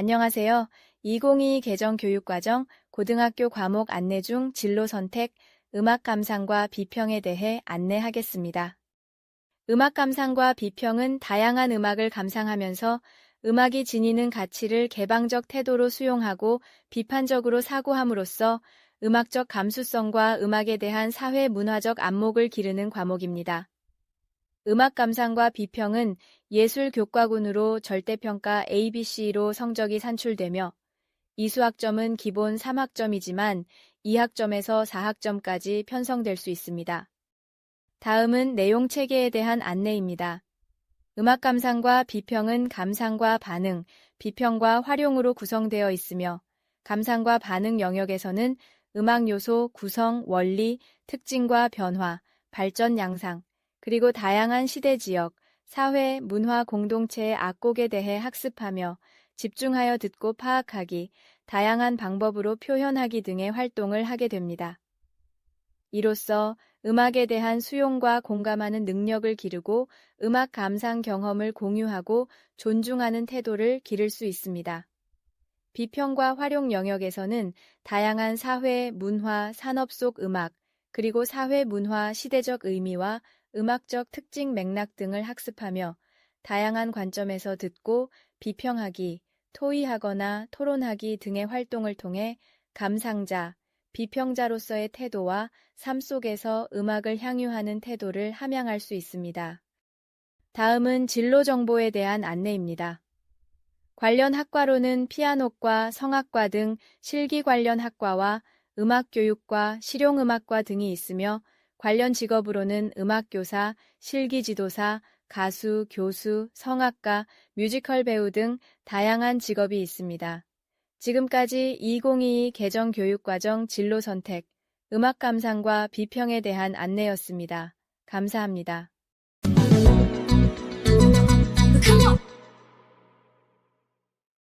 안녕하세요. 2022 개정 교육과정 고등학교 과목 안내 중 진로 선택, 음악 감상과 비평에 대해 안내하겠습니다. 음악 감상과 비평은 다양한 음악을 감상하면서 음악이 지니는 가치를 개방적 태도로 수용하고 비판적으로 사고함으로써 음악적 감수성과 음악에 대한 사회 문화적 안목을 기르는 과목입니다. 음악 감상과 비평은 예술 교과군으로 절대평가 ABC로 성적이 산출되며 이수학점은 기본 3학점이지만 2학점에서 4학점까지 편성될 수 있습니다. 다음은 내용 체계에 대한 안내입니다. 음악 감상과 비평은 감상과 반응, 비평과 활용으로 구성되어 있으며 감상과 반응 영역에서는 음악 요소, 구성, 원리, 특징과 변화, 발전 양상, 그리고 다양한 시대 지역, 사회, 문화 공동체의 악곡에 대해 학습하며 집중하여 듣고 파악하기, 다양한 방법으로 표현하기 등의 활동을 하게 됩니다. 이로써 음악에 대한 수용과 공감하는 능력을 기르고 음악 감상 경험을 공유하고 존중하는 태도를 기를 수 있습니다. 비평과 활용 영역에서는 다양한 사회, 문화, 산업 속 음악, 그리고 사회, 문화, 시대적 의미와 음악적 특징 맥락 등을 학습하며 다양한 관점에서 듣고 비평하기, 토의하거나 토론하기 등의 활동을 통해 감상자, 비평자로서의 태도와 삶 속에서 음악을 향유하는 태도를 함양할 수 있습니다. 다음은 진로 정보에 대한 안내입니다. 관련 학과로는 피아노과 성악과 등 실기 관련 학과와 음악교육과 실용음악과 등이 있으며 관련 직업으로는 음악교사, 실기지도사, 가수, 교수, 성악가, 뮤지컬 배우 등 다양한 직업이 있습니다. 지금까지 2022 개정 교육과정 진로 선택, 음악 감상과 비평에 대한 안내였습니다. 감사합니다.